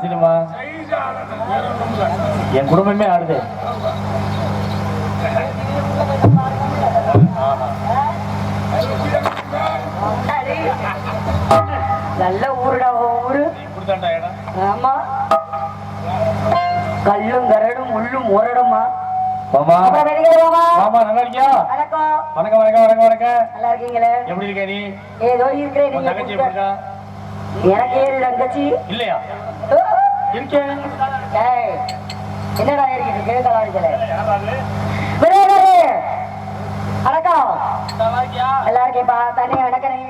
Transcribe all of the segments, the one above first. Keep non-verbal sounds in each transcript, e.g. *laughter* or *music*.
Cinema. என் குடும்பமே ஆடுது. நல்ல ஊருடா ஊரு. ஆமா. கல்லும் கரடும் முள்ளும் முரடுமா மாமா. நல்லா இருக்கியா? வணக்கம். வணக்கம் வணக்கம் வணக்கம் வணக்கம். நல்லா இருக்கீங்களே? எப்படி இருக்க நீ? ஏதோ இருக்கிறேன் தங்கச்சி கூப்பிட்ட- எப்படி இருக்கா? எனக்கு தங்கச்சி இல்லையா! இருக்கேன் என்னடா இருக்குது கேட்கலாம் இருக்கல விரைவரே வணக்கம். நல்லா இருக்கேன்ப்பா தண்ணி வணக்கனே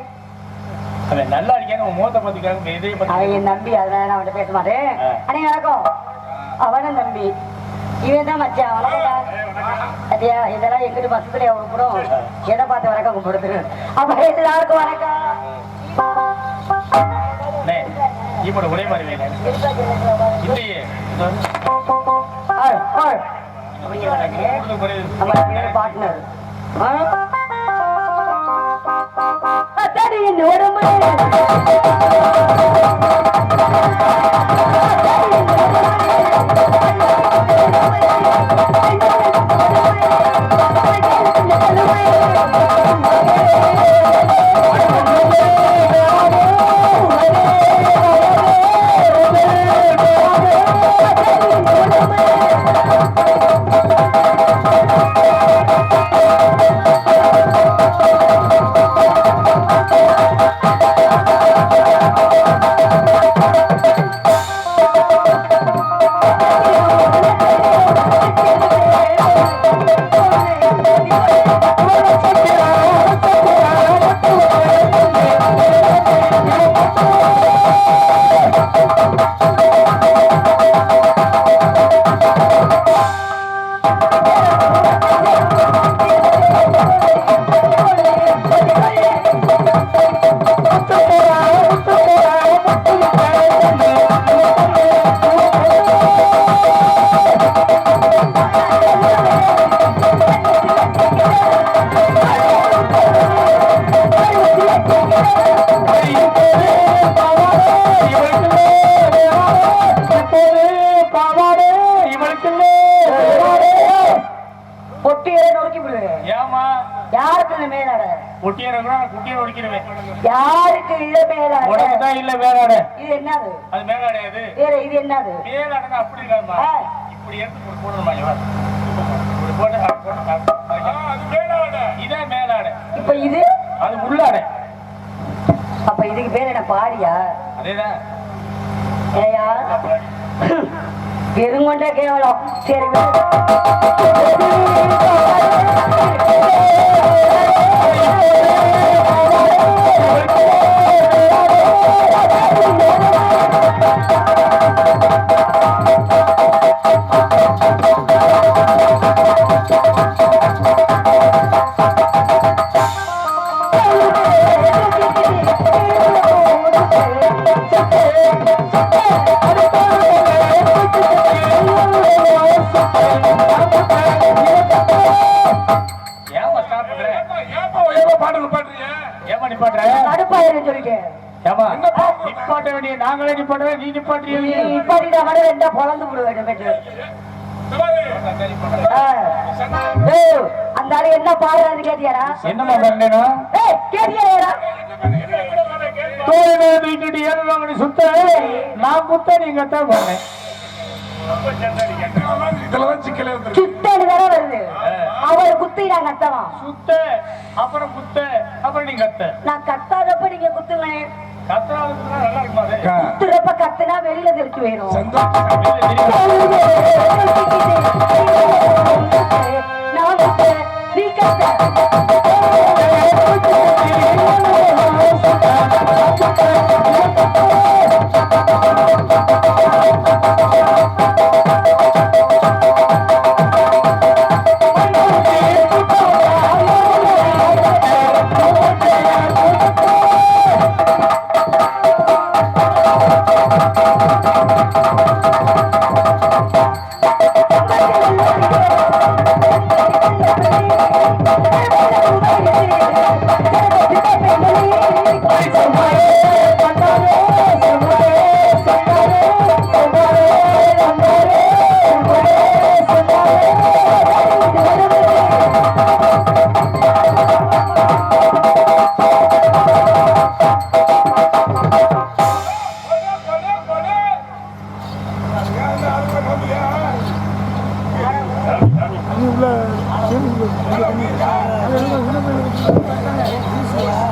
அவன் நல்லா இருக்கியான்னு உன் முகத்தை பார்த்துக்காங்க இதையும் அவன் பார்த்து என் நம்பி அதனால நான் அவன்கிட்ட பேச மாட்டேன். அண்ணே வணக்கம். அவனும் நம்பி இவன் தான் மச்சான். வணக்கம்டா அத்தியா இதெல்லாம் எங்கிட்டு பசத்துல அவரு கூட எதை பார்த்து வணக்கம் கும்பிடுது அப்ப எல்லாருக்கும் வணக்கம். இப்படி ஒரே மாதிரி வேணும் இல்லையே பார்ட்னர் உடம்பு குட்டியை ஒடிக்கிறவேன் யாருக்கு இல்ல மேலாட? உனக்கு தான் இல்ல மேலாடை. இது என்னது? அது மேலாடை அது. வேற இது என்னது? மேலாடைனா அப்படி ஆ. இப்படி எடுத்து ஒரு போடணுமா இவன் இப்படி போட்டு அப்படி போட்டு அது மேலாடை. இதே மேலாடை. இப்ப இது? அது உள்ளாடை. அப்ப இதுக்கு பேர் என்ன பாரியா? அதேதான். ஏயா? *laughs* பெருங்கொண்ட கேவலம் சரி விடு. நிப்பாட்டிட்டா மட்டும் ரெண்டா பொழந்து விடுவேன் பெற்று அந்த ஆளு என்ன பாடுறான்னு கேட்டியாரா என்னம்மா பண்ணேனா ஏய் கேட்டியாரா தோழி தூக்கிட்டு ஏறுவாங்கன்னு சுத்த நான் குத்த நீங்க தான் பண்ணேன் தானே வருது. அவர் குத்தி நான் கத்தவா? சுத்த அப்புறம் குத்த அப்புறம் நீ கத்த. நான் கத்தாதப்ப நீங்க நல்லா இருக்குமா அது வெளியில தெரிச்சு போயிடும் நீ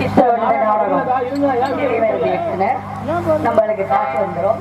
இந்த நாடகம். நம்மளுக்கு காசு வந்துடும்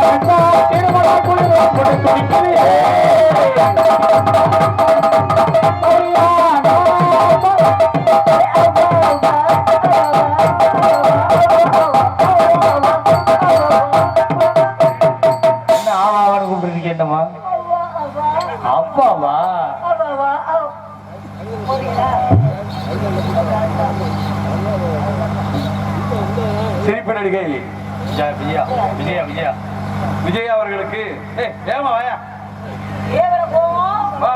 சிரிப்பு நடிகை. விஜயா விஜயா விஜயா விஜயா. விஜய் அவர்களுக்கு ஏமா வாயா. வா.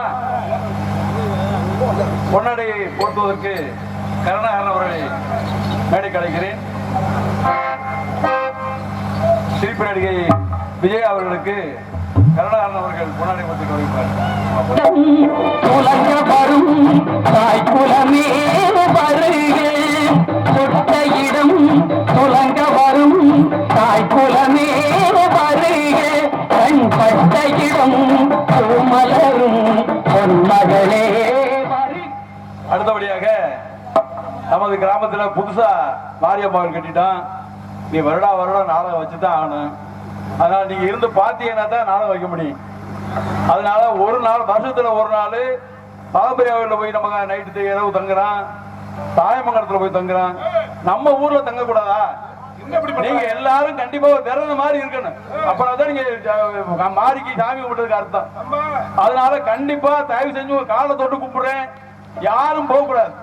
பொன்னடை போட்டுவதற்கு கருணாகரன் அவர்களை மேடைக்கு அழைக்கிறேன். சிரிப்பு நடிகை விஜய் அவர்களுக்கு கருணாகரன் அவர்கள் பொன்னாடை போட்டு கலைப்பார் தாய் குலமே வருக தொட்ட இடம் உலக வரும் தாய் குலமே வருக கண் பட்ட பூமலரும் பொன்மகளே அடுத்தபடியாக நமது கிராமத்துல புதுசா மாரியம்மன் கட்டிட்டான். நீ வருடா வருடம் நாடகம் வச்சுதான் ஆகணும். அதனால நீங்க இருந்து பார்த்தீங்கன்னா தான் நாடகம் வைக்க முடியும். அதனால ஒரு நாள் வருஷத்துல ஒரு நாள் பாரம்பரிய போய் நம்ம நைட்டு இரவு தங்குறான். தாயமங்கலத்துல போய் தங்குறான். நம்ம ஊர்ல தங்க கூடாதா நீங்க எல்லாரும் கண்டிப்பா விரத மாதிரி இருக்கணும். அப்பதான் நீங்க அஹ், மாரிக்கு சாமி கும்பிட்டதுக்கு அர்த்தம். அதனால கண்டிப்பா தயவு செஞ்சு உங்க காலை தொட்டு கும்பிடுறேன். யாரும் போக கூடாது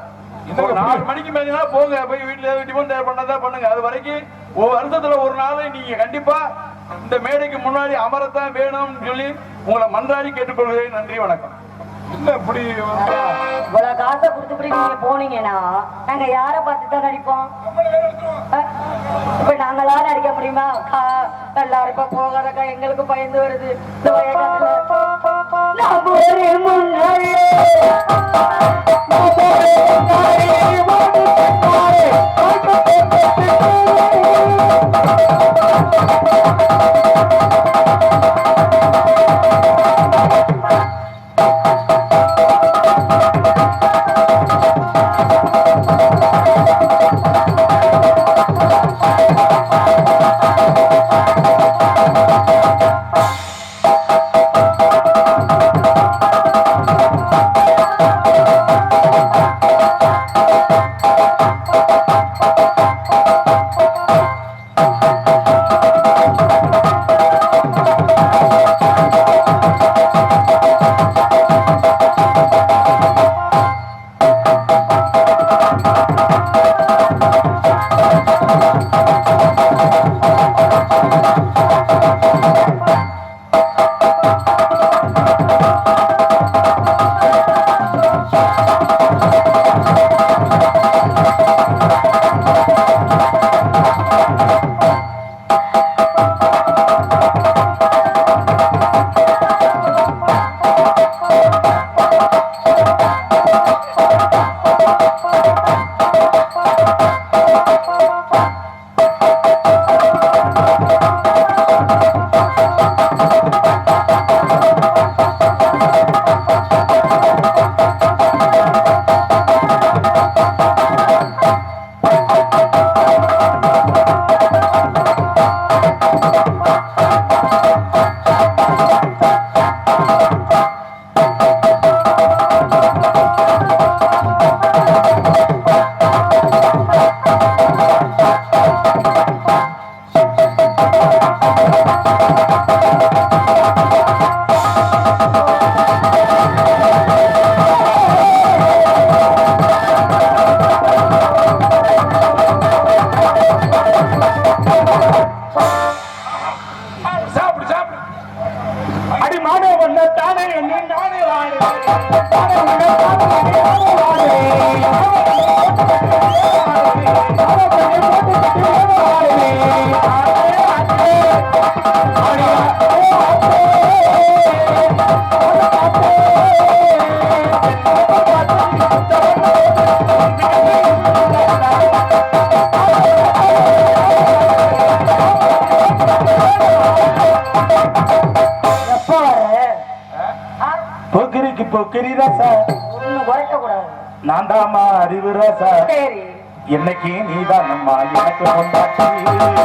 நாலு மணிக்கு மேலே போங்க போய் வீட்டுல டிஃபன் தயார் பண்ணதா பண்ணுங்க. அது வரைக்கும் ஒரு வருஷத்துல ஒரு நாள் நீங்க கண்டிப்பா இந்த மேடைக்கு முன்னாடி அமரத்தான் வேணும்னு சொல்லி உங்களை மன்றாடி கேட்டுக்கொள்கிறேன். நன்றி வணக்கம். இல்ல இப்படி இவ்வளவு காசை கொடுத்துப்படி நீங்க போனீங்கன்னா நாங்க யார பார்த்து தான் நடிப்போம் இப்ப நாங்களாம் நடிக்க முடியுமா? எல்லாருக்கும் போகாதக்கா எங்களுக்கு பயந்து வருது. சாப்பிடு சாப்பிடு. அடி மானே ஒன்ன தானே என்ன நானே வாழ மானே ஒன்ன தானே எப்ப பொக்கிரி ரசா கூடாது நான் தாமா அறிவு ரசா சரி. என்னைக்கு நீதான் அம்மா? எனக்கு கொண்டாட்டி இன்னைக்கு